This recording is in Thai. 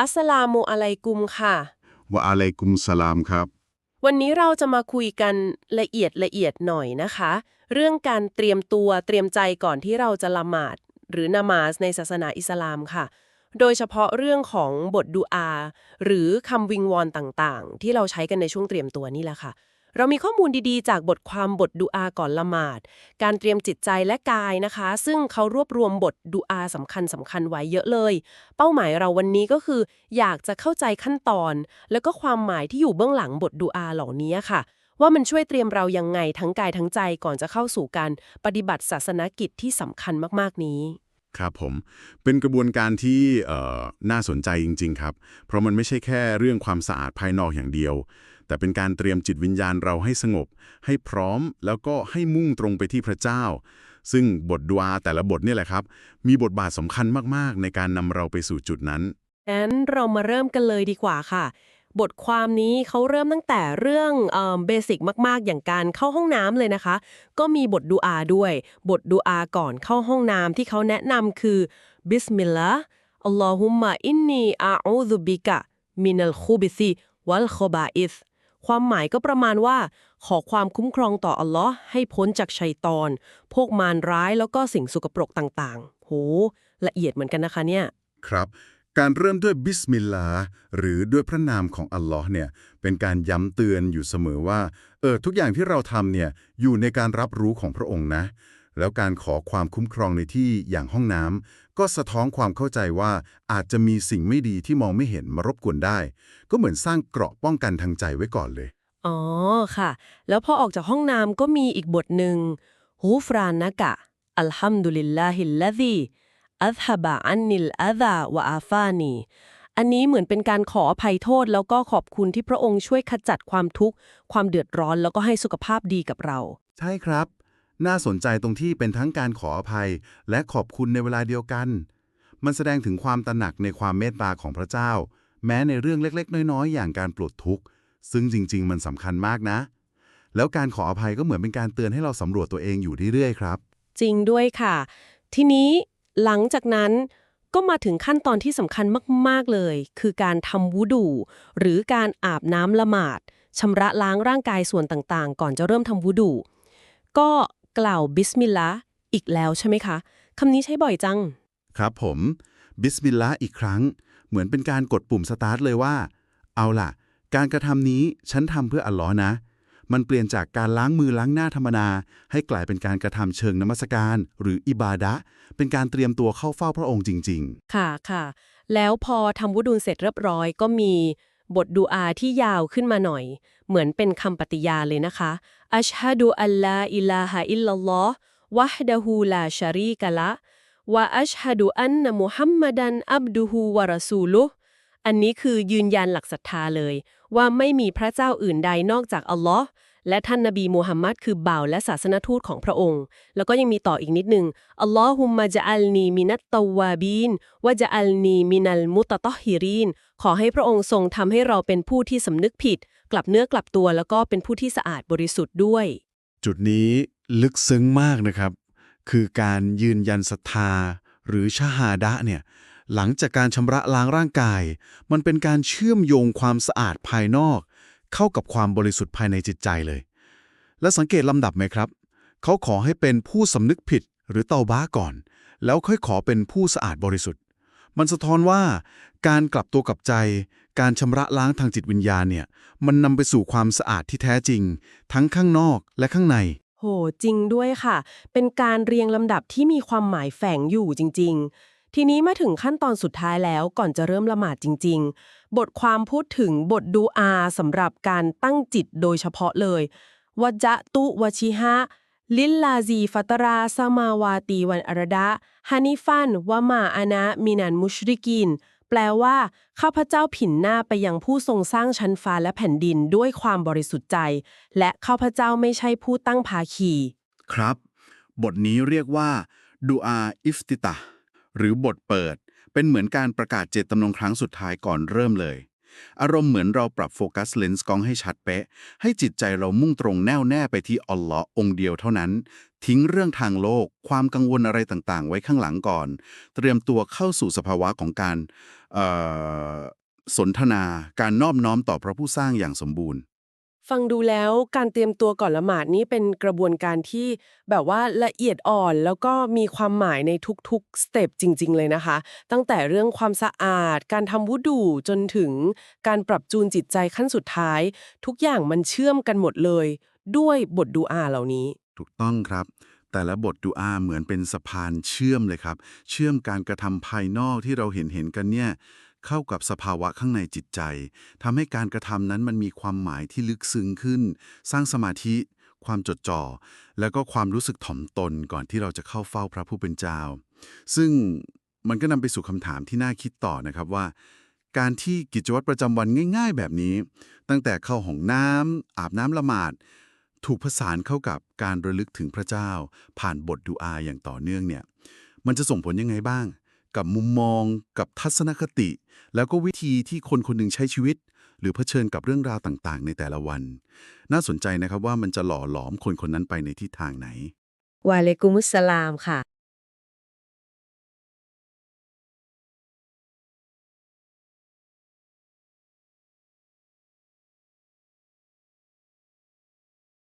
อัสสลามุอะลัยกุมค่ะวะอะลัยกุมสลามครับ วันนี้เราจะมาคุยกันละเอียดละเอียดหน่อยนะคะ เรื่องการเตรียมตัวเตรียมใจก่อนที่เราจะละหมาด หรือนามาสในศาสนาอิสลามค่ะ โดยเฉพาะเรื่องของบทดูอา หรือคำวิงวอนต่างๆ ที่เราใช้กันในช่วงเตรียมตัวนี่แหละค่ะ เรามีข้อมูลดีๆ จากบทความบทดูอาก่อนละหมาด การเตรียมจิตใจและกายนะคะ ซึ่งเขารวบรวมบทดูอาสำคัญสำคัญไว้เยอะเลย เป้าหมายเราวันนี้ก็คือ อยากจะเข้าใจขั้นตอน แล้วก็ความหมายที่อยู่เบื้องหลังบทดูอาเหล่านี้ค่ะ ว่ามันช่วยเตรียมเรายังไงทั้งกายทั้งใจก่อนจะเข้าสู่การปฏิบัติศาสนกิจที่สำคัญมากๆนี้ครับผม เป็นกระบวนการที่น่าสนใจจริง ๆ ครับ เพราะมันไม่ใช่แค่เรื่องความสะอาดภายนอกอย่างเดียว แต่เป็นการเตรียมจิตวิญญาณเราให้สงบ ให้พร้อมแล้วก็ให้มุ่งตรงไปที่พระเจ้า ซึ่งบทดวอาแต่ละบทนี่แหละครับ มีบทบาทสำคัญมากๆ ในการนำเราไปสู่จุดนั้นงั้นเรามาเริ่มกันเลยดีกว่าค่ะ บทความนี้เขาเริ่มตั้งแต่เรื่องเบสิกมาก ๆ อย่างการเข้าห้องน้ำเลยนะคะ ก็มีบทดูอาด้วย บทดูอาก่อนเข้าห้องน้ำที่เขาแนะนำคือบิสมิลลาห์อัลลอฮุมมะอินนีอาอูซุบิกะมินัลคูบิซิวัลคอบาอิส ความหมายก็ประมาณว่า ขอความคุ้มครองต่ออัลลอฮ์ให้พ้นจากชัยตอน พวกมารร้ายแล้วก็สิ่งสุกปรกต่างๆ โห ละเอียดเหมือนกันนะคะเนี่ย ครับ การเริ่มด้วยบิสมิลลาห์หรือด้วยพระนามของอัลลอฮ์เนี่ย เป็นการย้ำเตือนอยู่เสมอว่า เออ ทุกอย่างที่เราทำเนี่ย อยู่ในการรับรู้ของพระองค์นะ แล้วการขอความคุ้มครองในที่อย่างห้องน้ำ ก็สะท้อนความเข้าใจว่าอาจจะมีสิ่งไม่ดีที่มองไม่เห็นมารบกวนได้ ก็เหมือนสร้างเกราะป้องกันทางใจไว้ก่อนเลย อ๋อค่ะ แล้วพอออกจากห้องน้ำก็มีอีกบทหนึ่งฮูฟรานนะกะ อัลฮัมดุลิลลาฮิลลาซีอัลฮบะอันนิลอาซาวะอาฟานีอันนี้เหมือนเป็นการขออภัยโทษ แล้วก็ขอบคุณที่พระองค์ช่วยขจัดความทุกข์ ความเดือดร้อนแล้วก็ให้สุขภาพดีกับเรา ใช่ครับ น่าสนใจตรงที่เป็นทั้งการขออภัย และขอบคุณในเวลาเดียวกัน มันแสดงถึงความตระหนักในความเมตตาของพระเจ้า แม้ในเรื่องเล็กๆ น้อยๆ อย่างการปลดทุกข์ ซึ่งจริง ๆ มันสำคัญมากนะ แล้วการขออภัยก็เหมือนเป็นการเตือนให้เราสำรวจตัวเองอยู่เรื่อยๆ ครับ จริงด้วยค่ะ ทีนี้หลังจากนั้นก็มาถึงขั้นตอนที่สำคัญมาก ๆ เลย คือการทำวุดู หรือการอาบน้ำละหมาดชำระล้างร่างกายส่วนต่างๆ ก่อนจะเริ่มทำวุดู ก็ กล่าวบิสมิลลาห์อีกแล้วใช่ไหมคะคำนี้ใช้บ่อยจัง ครับผม บิสมิลลาห์อีกครั้ง เหมือนเป็นการกดปุ่มสตาร์ทเลยว่า เอาล่ะ การกระทำนี้ฉันทำเพื่ออัลลอฮ์นะ มันเปลี่ยนจากการล้างมือล้างหน้าธรรมดาให้กลายเป็นการกระทำเชิงนมัสการ หรืออิบาดะห์เป็นการเตรียมตัวเข้าเฝ้าพระองค์จริงค่ะค่ะ แล้วพอทำวุดูเสร็จเรียบร้อยก็มี บทดูอาที่ยาวขึ้นมาหน่อย เหมือนเป็นคำปฏิญาณเลยนะคะ อัชฮะดูอัลลาอิลาฮะอิลลัลลอฮ์วะฮดะฮูลาชารีกะละวะอัชฮะดูอันนะมุฮัมมัดันอับดุฮูวะรอซูลุอันนี้คือยืนยันหลักศรัทธาเลย ว่าไม่มีพระเจ้าอื่นใดนอกจากอัลลอฮ์ และท่านนบีมูฮัมมัดคือบ่าวและศาสนทูตของพระองค์ แล้วก็ยังมีต่ออีกนิดนึงอัลลอฮุมมะจะอัลนีมินัตตาวาบีนวะจะอัลนีมินัลมุตตะฮิรีนขอให้พระองค์ทรงทำให้เราเป็นผู้ที่สำนึกผิด กลับเนื้อกลับตัวแล้วก็เป็นผู้ที่สะอาดบริสุทธิ์ด้วย จุดนี้ลึกซึ้งมากนะครับ คือการยืนยันศรัทธา หรือชาฮาดะเนี่ยหลังจากการชำระล้างร่างกาย มันเป็นการเชื่อมโยงความสะอาดภายนอก เข้ากับความบริสุทธิ์ภายในจิตใจเลย และสังเกตลำดับไหมครับ เขาขอให้เป็นผู้สำนึกผิดหรือเตาบ้าก่อน แล้วค่อยขอเป็นผู้สะอาดบริสุทธิ์ มันสะท้อนว่า การกลับตัวกลับใจ การชำระล้างทางจิตวิญญาณเนี่ย มันนำไปสู่ความสะอาดที่แท้จริง ทั้งข้างนอกและข้างใน โห จริงด้วยค่ะ เป็นการเรียงลำดับที่มีความหมายแฝงอยู่จริง ๆ ทีนี้มาถึงขั้นตอนสุดท้ายแล้วก่อนจะเริ่มละหมาดจริง ๆ บทความพูดถึงบทดูอาสำหรับการตั้งจิตโดยเฉพาะเลยวจะตุวชิฮะ ลิลลาซีฟัตราสมาวาตีวันอรดะฮานิฟันวะมาอานะมินันมุชริกิน แปลว่า ข้าพเจ้าผินหน้าไปยังผู้ทรงสร้างชั้นฟ้าและแผ่นดินด้วยความบริสุทธิ์ใจ และข้าพเจ้าไม่ใช่ผู้ตั้งภาคี ครับ บทนี้เรียกว่าดูอาอิฟติตะ หรือบทเปิด เป็นเหมือนการประกาศเจตจำนงครั้งสุดท้ายก่อนเริ่มเลย อารมณ์เหมือนเราปรับโฟกัสเลนส์กล้องให้ชัดเป๊ะ ให้จิตใจเรามุ่งตรงแน่วแน่ไปที่อัลลอฮ์องเดียวเท่านั้น ทิ้งเรื่องทางโลก ความกังวลอะไรต่างๆ ไว้ข้างหลังก่อน เตรียมตัวเข้าสู่สภาวะของการสนทนา การนอบน้อมต่อพระผู้สร้างอย่างสมบูรณ์ ฟังดูแล้วการเตรียมตัวก่อนละหมาดนี้เป็นกระบวนการที่แบบว่าละเอียดอ่อนแล้วก็มีความหมายในทุกๆสเต็ปจริง ๆ เลยนะคะ ตั้งแต่เรื่องความสะอาด การทำวุดูจนถึงการปรับจูนจิตใจขั้นสุดท้าย ทุกอย่างมันเชื่อมกันหมดเลย ด้วยบทดูอาเหล่านี้ ถูกต้องครับ แต่ละบทดูอาเหมือนเป็นสะพานเชื่อมเลยครับ เชื่อมการกระทำภายนอกที่เราเห็นเห็นกันเนี่ย เข้ากับสภาวะข้างในจิตใจทำให้การกระทำนั้นมันมีความหมายที่ลึกซึ้งขึ้น สร้างสมาธิ ความจดจ่อ แล้วก็ความรู้สึกถ่อมตนก่อนที่เราจะเข้าเฝ้าพระผู้เป็นเจ้า ซึ่งมันก็นำไปสู่คำถามที่น่าคิดต่อนะครับว่า การที่กิจวัตรประจำวันง่าย ๆ แบบนี้ ตั้งแต่เข้าห้องน้ำอาบน้ำละหมาดถูกผสานเข้ากับการระลึกถึงพระเจ้า ผ่านบทดูอาอย่างต่อเนื่องเนี่ย มันจะส่งผลยังไงบ้าง กับมุมมอง กับทัศนคติ แล้วก็วิธีที่คนคนหนึ่งใช้ชีวิต หรือเผชิญกับเรื่องราวต่างๆ ในแต่ละวัน น่าสนใจนะครับว่ามันจะหล่อหลอมคนคนนั้นไปในทิศทางไหน วาเลกุมุสสลามค่ะ